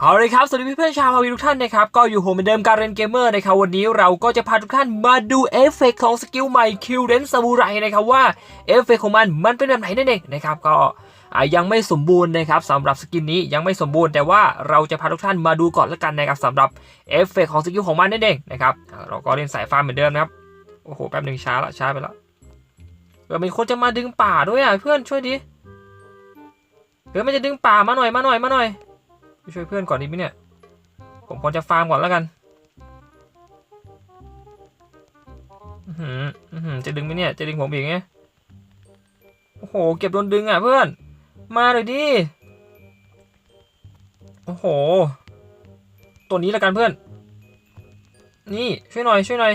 เอาเลยครับ สวัสดีเพื่อนๆชาวฮาวีทุกท่านนะครับ ก็อยู่โฮมเหมือนเดิมการเรนเกมเมอร์นะครับ วันนี้เราก็จะพาทุกท่านมาดูเอฟเฟกต์ของสกิลใหม่คิวเรนซามูไรนะครับว่าเอฟเฟกต์ของมันมันเป็นแบบไหนนั่นเองนะครับก็ยังไม่สมบูรณ์นะครับสำหรับสกินนี้ยังไม่สมบูรณ์แต่ว่าเราจะพาทุกท่านมาดูก่อนแล้วกันนะครับสำหรับเอฟเฟกต์ของสกิลของมันนั่นเองนะครับเราก็เล่นสายฟ้าเหมือนเดิมนะครับโอ้โหแป๊บหนึ่งช้าละช้าไปละเออมีคนจะมาดึงป่าด้วยอะเพื่อนช่วยดิเออมันจะดึงป่ามาหน่อยมาหน่อยมาหน่อย ไปช่วยเพื่อนก่อนดีไหมเนี่ย ผมควรจะฟาร์มก่อนแล้วกันอือหือจะดึงไหมเนี่ย จะดึงผมอีกไงโอ้โห เก็บโดนดึงอะเพื่อน มาเลยดิ โอ้โห ตัวนี้ล้วกันเพื่อน นี่ช่วยหน่อยช่วยหน่อย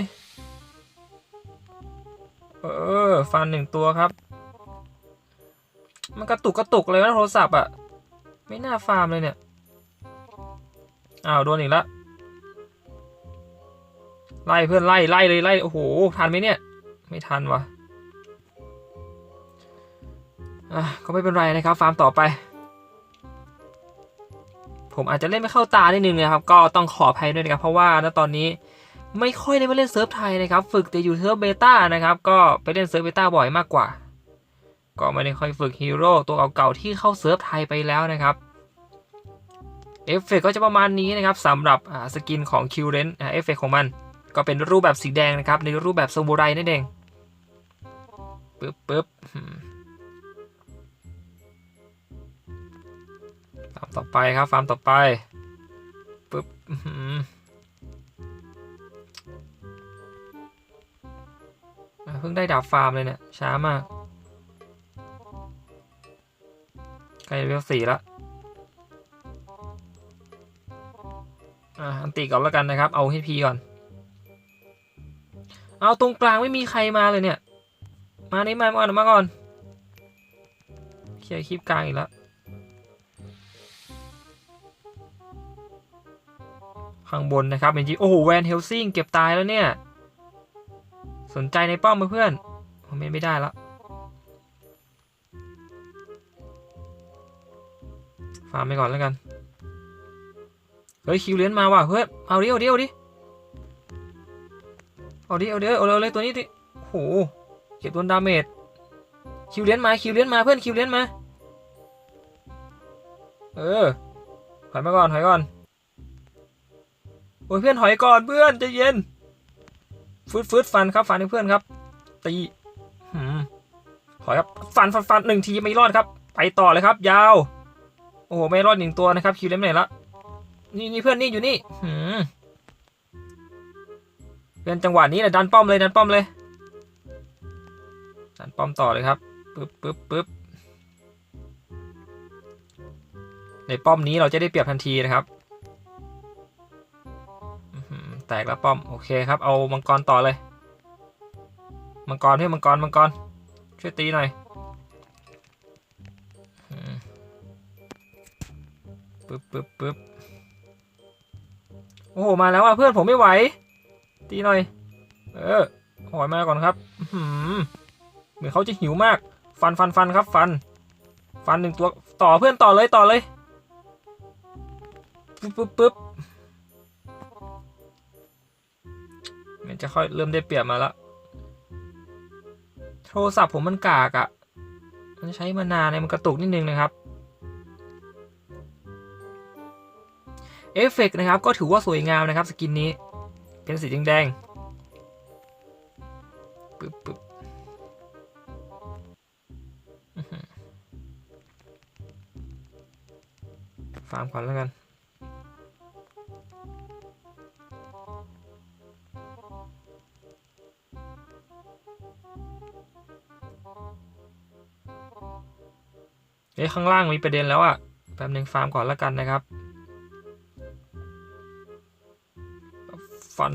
เออ ฟันหนึ่งตัวครับ มันกระตุกกระตุกเลยนะโทรศัพท์อะ ไม่น่าฟาร์มเลยเนี่ย อ้าวโดนอีกแล้วไล่เพื่อนไล่ไล่เลยไล่โอ้โหทันไหมเนี่ย ไม่ทันวะอะก็ไม่เป็นไรนะครับ ฟาร์มต่อไป ผมอาจจะเล่นไม่เข้าตานิดนึงนะครับ ก็ต้องขออภัยด้วยนะครับ เพราะว่าณตอนนี้ไม่ค่อยได้มาเล่นเซิร์ฟไทยนะครับ ฝึกแต่อยู่เซิร์ฟเบต้านะครับ ก็ไปเล่นเซิร์ฟเบต้าบ่อยมากกว่า ก็ไม่ได้ค่อยฝึกฮีโร่ตัวเก่าๆที่เข้าเซิร์ฟไทยไปแล้วนะครับ เอฟเฟกก็จะประมาณนี้นะครับสำหรับสกินของคิวเรนเอฟเฟกของมัน ก็เป็นรูปแบบสีแดงนะครับ ในรูปแบบซามูไรนั่นเองปึ๊บปึ๊บฟาร์มต่อไปครับฟาร์มต่อไปปึ๊บเพิ่งได้ดาบฟาร์มเลยเนี่ยช้ามากใกล้เวลสี่แล้ว ติก่อนแล้วกันนะครับ เอาให้พีก่อน เอาตรงกลางไม่มีใครมาเลยเนี่ย มานี่มามาก่อนมาก่อนเคลียร์คลิปกลางอีกแล้วข้างบนนะครับเป็นจีโอ้โหแวนเฮลซิงเก็บตายแล้วเนี่ย สนใจในป้อมไหมเพื่อนผมไม่ไม่ได้ละฟาร์มไปก่อนแล้วกัน เฮ้ยคิวเลียนมาว่ะเฮ้ยเอาดิเอาดิเอาดิเอาดิเอาดิเอาเลยเอาเลยตัวนี้ดิโอ้โหเก็บโดนดาเมจคิวเลียนมาคิวเลียนมาเพื่อนคิวเลียนมาเออถอยมาก่อนถอยก่อนโอ้ยเพื่อนถอยก่อนเพื่อนใจเย็นฟืดฟืดฟันครับฟันให้เพื่อนครับตีหืมถอยครับฟันฟันฟันหนึ่งทีไม่รอดครับ ไปต่อเลยครับ ยาว โอ้โหไม่รอดหนึ่งตัวนะครับคิวเลียนไปไหนละ นี่นี่เพื่อนนี่อยู่นี่หืมเพื่อนจังหวะนี้แหละดันป้อมเลยดันป้อมเลยดันป้อมต่อเลยครับปึ๊บปึ๊บปึ๊บในป้อมนี้เราจะได้เปรียบทันทีนะครับแตกแล้วป้อมโอเคครับเอามังกรต่อเลย มังกรให้มังกรมังกรช่วยตีหน่อยปึ๊บปึ๊บปึ๊บ โอ้โหมาแล้วอะเพื่อนผมไม่ไหว ตีหน่อย เออหอยมาก่อนครับหืมเหมือนเขาจะหิวมาก ฟันฟันฟันครับ ฟัน ฟันหนึ่งตัวต่อเพื่อนต่อเลยต่อเลยปึ๊บปึ๊บปึ๊บมันจะค่อยเริ่มได้เปรียบมาละโทรศัพท์ผมมันกากอะ่ะ มันใช้มานานเลยมันกระตุกนิดนึงนะครับ เอฟเฟกต์นะครับก็ถือว่าสวยงามนะครับสกินนี้ เป็นสีแดงๆปึ๊บปึ๊บฟาร์มก่อนแล้วกันเอ้ยข้างล่างมีประเด็นแล้วอะแป๊บหนึ่งฟาร์มก่อนแล้วกันนะครับ ฟัน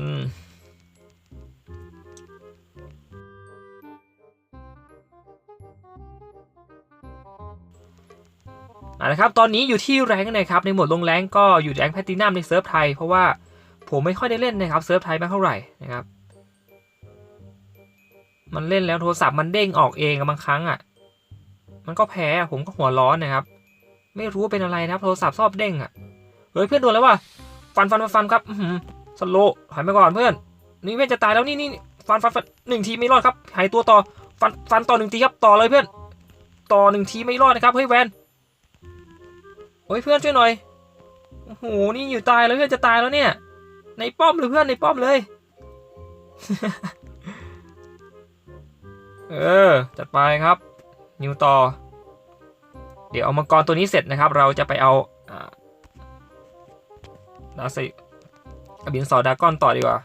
อ่านะครับ ตอนนี้อยู่ที่แรงนะครับ ในโหมดลงแรงก็อยู่แรงแพลตินัมในเซิร์ฟไทย เพราะว่าผมไม่ค่อยได้เล่นนะครับเซิร์ฟไทยไม่เท่าไหร่นะครับ มันเล่นแล้วโทรศัพท์มันเด้งออกเองบางครั้งอะ มันก็แพ้ผมก็หัวร้อนนะครับ ไม่รู้เป็นอะไรนะครับ โทรศัพท์ชอบเด้งอะ เฮ้ยเพื่อนโดนแล้วว่ะฟันฟันฟันฟันครับ สโลว์ถอยมาก่อนเพื่อนนี่เพื่อนจะตายแล้วนี่นี่ฟันฟันฟันหนึ่งทีไม่รอดครับ หายตัวต่อฟันฟันต่อหนึ่งทีครับต่อเลยเพื่อน ต่อหนึ่งทีไม่รอดนะครับเฮ้ยแวนโอ้ยเพื่อนช่วยหน่อยโอ้โหนี่อยู่ตายแล้วเพื่อนจะตายแล้วเนี่ย ในป้อมเลยเพื่อนในป้อมเลย เออจัดไปครับ นิวต่อ เดี๋ยวเอามังกรตัวนี้เสร็จนะครับ เราจะไปเอาอ่าดาสิ อบินสอดากอนต่อดีกว่า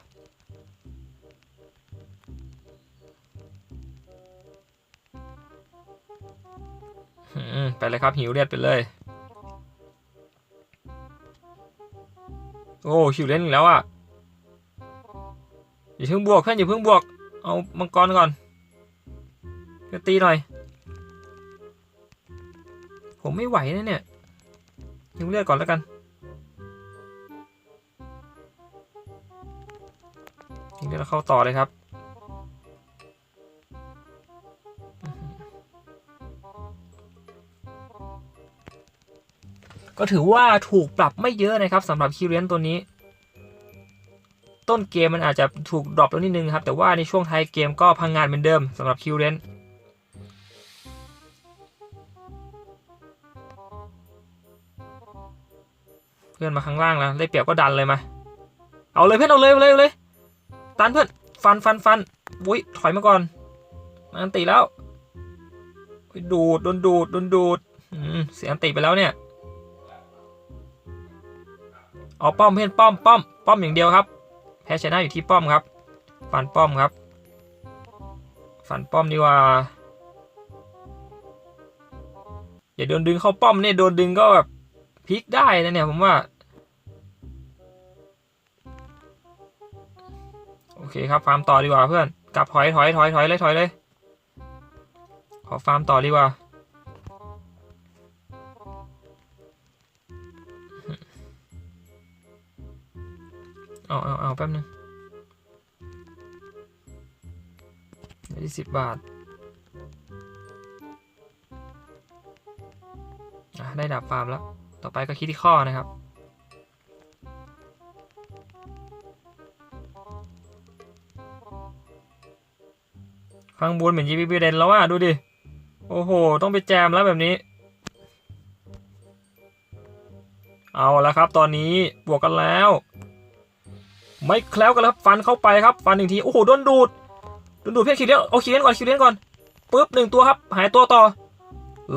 ไปเลยครับหิวเลือดไปเลย โอ้หิวเลือดอีกแล้วอะอย่าเพิ่งบวกเพื่อนอย่าเพิ่งบวก เอามังกรก่อนเดี๋ยวตีหน่อย ผมไม่ไหวนะเนี่ยหิวเลือดก่อนแล้วกัน หิวเลือดแล้วเข้าต่อเลยครับ ก็ถือว่าถูกปรับไม่เยอะนะครับสำหรับคิวเรนตัวนี้ ต้นเกมมันอาจจะถูกดรอปลงนิดนึงครับ แต่ว่าในช่วงท้ายเกมก็พังงานเหมือนเดิมสำหรับคิวเรนเพื่อนมาข้างล่างแล้วได้เปรียบก็ดันเลยมา เอาเลยเพื่อนเอาเลยเอาเลยเอาเลย ตันเพื่อนฟันฟันฟันวุ้ยถอยมาก่อนมันอันติแล้วดูดโดนดูดโดนดูดเสียอันติไปแล้วเนี่ยเอาป้อมเพื่อนป้อมป้อมป้อมอย่างเดียวครับ แพ้ชนะอยู่ที่ป้อมครับ ฟันป้อมครับ ฟันป้อมดีกว่าอย่าโดนดึงเข้าป้อมเนี่ยโดนดึงก็แบบพลิกได้นะเนี่ยผมว่า เคครับฟาร์มต่อดีกว่าเพื่อนกลับถอยถอยถอยถอยเลยถอยเลยขอฟาร์มต่อดีกว่าเอาเอาเอาแป๊บนึงยี่สิบบาทอะได้ดาบฟาร์มแล้ว ต่อไปก็คิดที่ข้อนะครับ ข้างบนเหมือนยีบีบีเดนแล้วอะดูดิ โอ้โห ต้องไปแจมแล้วแบบนี้ เอาแล้วครับ ตอนนี้บวกกันแล้ว ไม่แคล้วกันแล้วครับ ฟันเข้าไปครับ ฟันหนึ่งที โอ้โห โดนดูด โดนดูดเพื่อนคิวเลี้ยนเอาคิวเลี้ยนก่อนคิวเลี้ยนก่อนปุ๊บหนึ่งตัวครับ หายตัวต่อ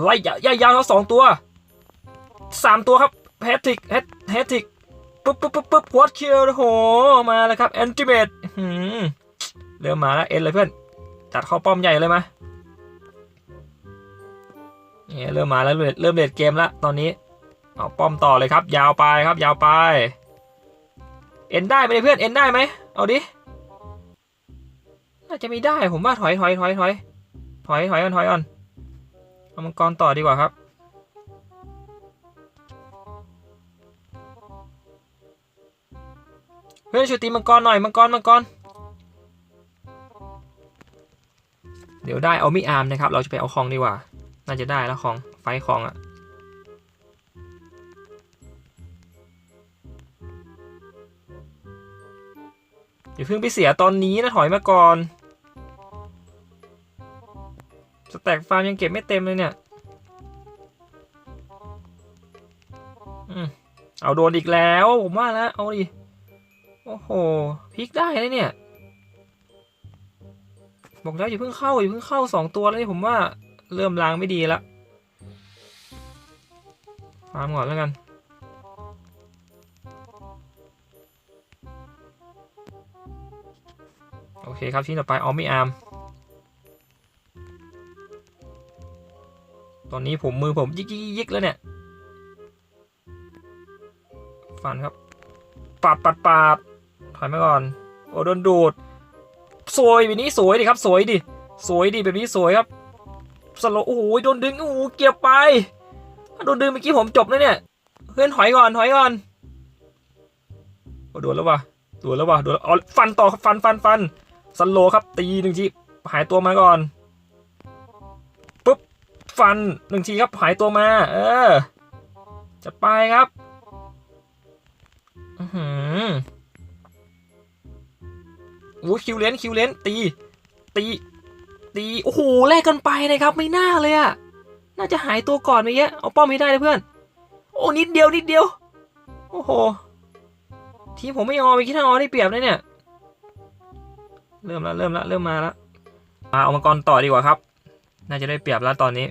ไล่ยาวยาวๆแล้วสองตัวสามตัวครับแฮตติกแฮตแฮตติกปุ๊บปุ๊บปุ๊บปุ๊บวอตคิวโอ้โห มาแล้วครับแอนติเมตเริ่มมาแล้ว เอ็นเลยเพื่อน จัดเข้าป้อมใหญ่เลยมาเนี่ยเริ่มมาแล้วเริ่มเริ่มเลดเกมแล้วตอนนี้เอาป้อมต่อเลยครับ ยาวไปครับยาวไป เอ็นได้ไหมเพื่อนเอ็นได้ไหมเอาดิน่าจะไม่ได้ผมว่าถอยถอยถอยถอยถอยถอยก่อนถอยก่อนเอามังกรต่อดีกว่าครับเพื่อนช่วยตีมังกรหน่อยมังกรมังกร เดี๋ยวได้เอามิอาร์มนะครับ เราจะไปเอาคองดีกว่า น่าจะได้แล้วคองไฟคองอะอย่าเพิ่งไปเสียตอนนี้นะถอยมาก่อน สแต็กฟาร์มยังเก็บไม่เต็มเลยเนี่ยเอาโดนอีกแล้ว ผมว่าแล้วเอาดิ โอ้โหพลิกได้เลยเนี่ย บอกแล้วอย่าเพิ่งเข้าอย่าเพิ่งเข้าสองตัวแล้วนี่ผมว่าเริ่มลางไม่ดีแล้วฟาร์มก่อนแล้วกัน โอเคครับชิ้นต่อไปออมมี่อาร์มตอนนี้ผมมือผมยิกยิกยิกแล้วเนี่ย ฟันครับปาดปาดปาดถอยมาก่อน โอ้โดนดูด สวยแบบนี้สวยดิครับ สวยดิ สวยดิแบบนี้สวยครับสโลโอ้โหโดนดึงโอ้โหเกียบไปโดนดึงเมื่อกี้ผมจบแล้วเนี่ยเพื่อนถอยก่อนถอยก่อนโดนแล้ววะโดนแล้ววะโดนแล้วอ๋อฟันต่อฟันฟันฟันสโลครับตีหนึ่งทีหายตัวมาก่อนปุ๊บฟันหนึ่งทีครับหายตัวมา เออจัดไปครับ อือหือ อ้คิวเลนคิวเลนตี ตี ตี โอ้โหแลกกันไปนะครับ ไม่น่าเลยอะน่าจะหายตัวก่อนไปเยอะเอาป้อมไม่ได้เลยเพื่อน โอ้นิดเดียวนิดเดียว โอ้โห ทีผมไม่ออไปคิดทางออได้เปรียบนะเนี่ย เริ่มแล้วเริ่มแล้วเริ่มมาแล้วมาเอามังกรต่อดีกว่าครับ น่าจะได้เปรียบแล้วตอนนี้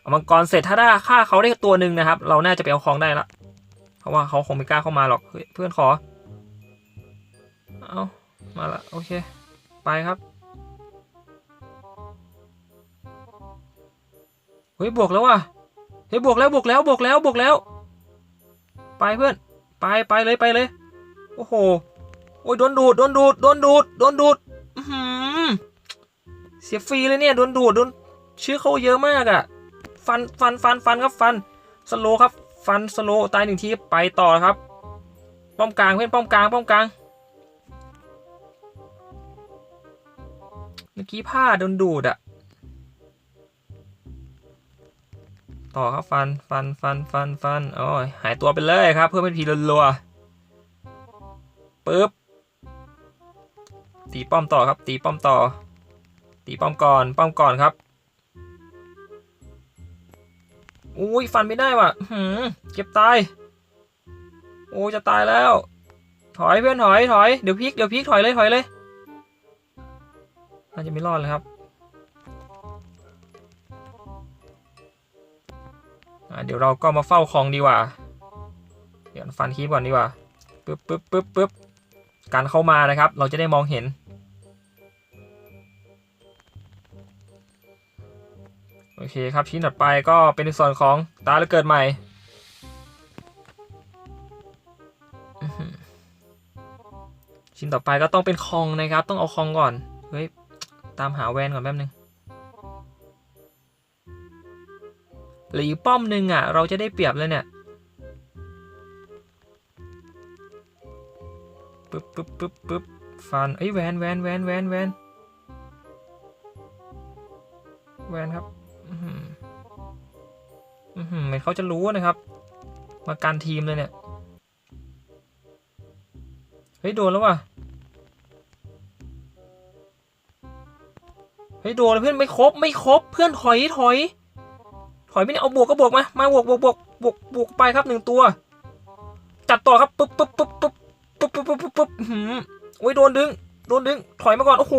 เอามังกรเสร็จถ้าได้ฆ่าเขาได้ตัวหนึ่งนะครับ เราน่าจะไปเอาของได้ละ เพราะว่าเขาคงไม่กล้าเข้ามาหรอกเฮ้ยเพื่อนขอ เอา มาละโอเค ไปครับ เฮ้ยบวกแล้วว่ะ เฮ้ยบวกแล้วบวกแล้วบวกแล้วบวกแล้ว ไปเพื่อน ไปไปเลยไปเลย โอ้โห โอ้ยโดนดูดโดนดูดโดนดูดโดนดูดอื้อหือเสียฟรีเลยเนี่ยโดนดูดโดนชื่อเขาเยอะมากอะ่ะ ฟันฟันฟันฟันครับฟันสโลครับ ฟันสโลตายหนึ่งทีไปต่อครับ ป้อมกลางเพื่อนป้อมกลางป้อมกลาง เมื่อกี้ผ้าโดนดูดอะต่อครับฟันฟันฟันฟันฟันโอ้ยหายตัวไปเลยครับ เพื่อเป็นพีรัวๆปึ๊บตีป้อมต่อครับ ตีป้อมต่อ ตีป้อมก่อนป้อมก่อนครับอุ้ยฟันไม่ได้ว่ะหืมเก็บตายโอ้ยจะตายแล้ว ถอยเพื่อนถอยถอยเดี๋ยวพิกเดี๋ยวพิกถอยเลยถอยเลย น่าจะไม่รอดเลยครับเดี๋ยวเราก็มาเฝ้าคลองดีกว่า เดี๋ยวฟันคีบก่อนดีกว่าปึ๊บปึ๊บปึ๊บปึ๊บการเข้ามานะครับ เราจะได้มองเห็น โอเคครับชิ้นถัดไปก็เป็นส่วนของตาแล้วเกิดใหม่ ชิ้นต่อไปก็ต้องเป็นคลองนะครับ ต้องเอาคลองก่อน เฮ้ย ตามหาแวนก่อนแป๊บนึงหลือป้อมหนึ่งอะ เราจะได้เปรียบเลยเนี่ยปึ๊บปึ๊บปึ๊บปึ๊บฟันเอ้ยแวนแวนแวนแวนแวนแวนครับอือหืออือหือเหมือนเขาจะรู้นะครับ มาการทีมเลยเนี่ย เฮ้ย โดนแล้วว่ะ เฮ้ยโดนแล้วเพื่อนไม่ครบไม่ครบเพื่อนถอยถอยถอยไม่ได้เอาบวกก็บวกมา มาบวกบวกบวกบวกบวกไปครับหนึ่งตัว จัดต่อครับปึ๊บปึ๊บปึ๊บปึ๊บปึ๊บปึ๊บปึ๊บปึ๊บปึ๊บหืมโอ้ยโดนดึง โดนดึง ถอยมาก่อน โอ้โห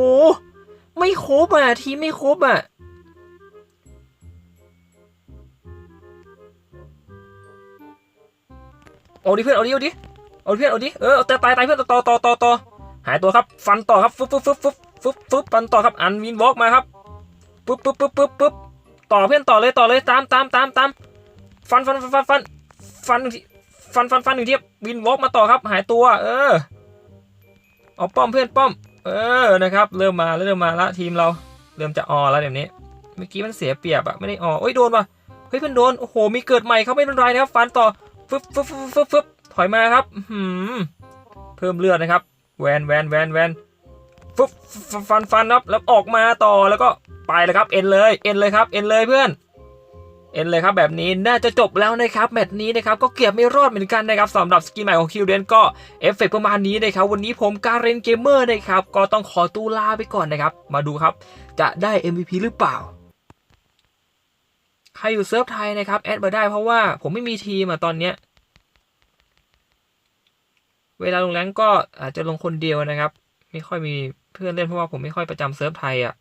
ไม่ครบอะ ทีไม่ครบอะ เอาดิเพื่อนเอาดิเอาดิเอาเพื่อนเอาดิ เออเอาแต่ตายตายเพื่อนต่อต่อต่อต่อหายตัวครับ ฟันต่อครับฟึบฟึบฟึบฟึบ ฟึบฟึบฟันต่อครับอันวินวอล์กมาครับปึ๊บปึ๊บปึ๊บปึ๊บปึ๊บต่อเพื่อนต่อเลยต่อเลยตามตามตามตามฟันฟันฟันฟันฟันฟันหนึ่งทีฟันฟันฟันหนึ่งทีวินวอล์กมาต่อครับ หายตัว เออเอาป้อมเพื่อนป้อม เออนะครับ เริ่มมาเริ่มมาละทีมเราเริ่มจะออแล้วเดี๋ยวนี้เมื่อกี้มันเสียเปรียบอะไม่ได้ออโอ้ยโดนว่ะเฮ้ยเพื่อนโดนโอ้โหมีเกิดใหม่ครับไม่เป็นไรนะครับ ฟันต่อฟึบฟึบฟึบฟึบฟึบถอยมาครับหืมเพิ่มเลือดนะครับแวนแวนแวนแวน ฟึบฟึบฟันฟันครับแล้วออกมาต่อแล้วก็ไปเลยครับเอ็นเลยเอ็นเลยครับเอ็นเลยเพื่อนเอ็นเลยครับแบบนี้น่าจะจบแล้วนะครับแมตช์นี้นะครับก็เกือบไม่รอดเหมือนกันนะครับสำหรับสกินใหม่ของคิวเดนก็เอฟเฟกต์ประมาณนี้นะครับวันนี้ผมการเรนเกมเมอร์นะครับก็ต้องขอตัวลาไปก่อนนะครับ มาดูครับจะได้ MVP หรือเปล่า ใครอยู่เซิร์ฟไทยนะครับแอดมาได้เพราะว่าผมไม่มีทีมอะตอนเนี้ยเวลาลงแรงก็อาจจะลงคนเดียวนะครับ ไม่ค่อยมี เพื่อนเล่นเพราะว่าผมไม่ค่อยประจำเซิร์ฟไทยอะ่ะ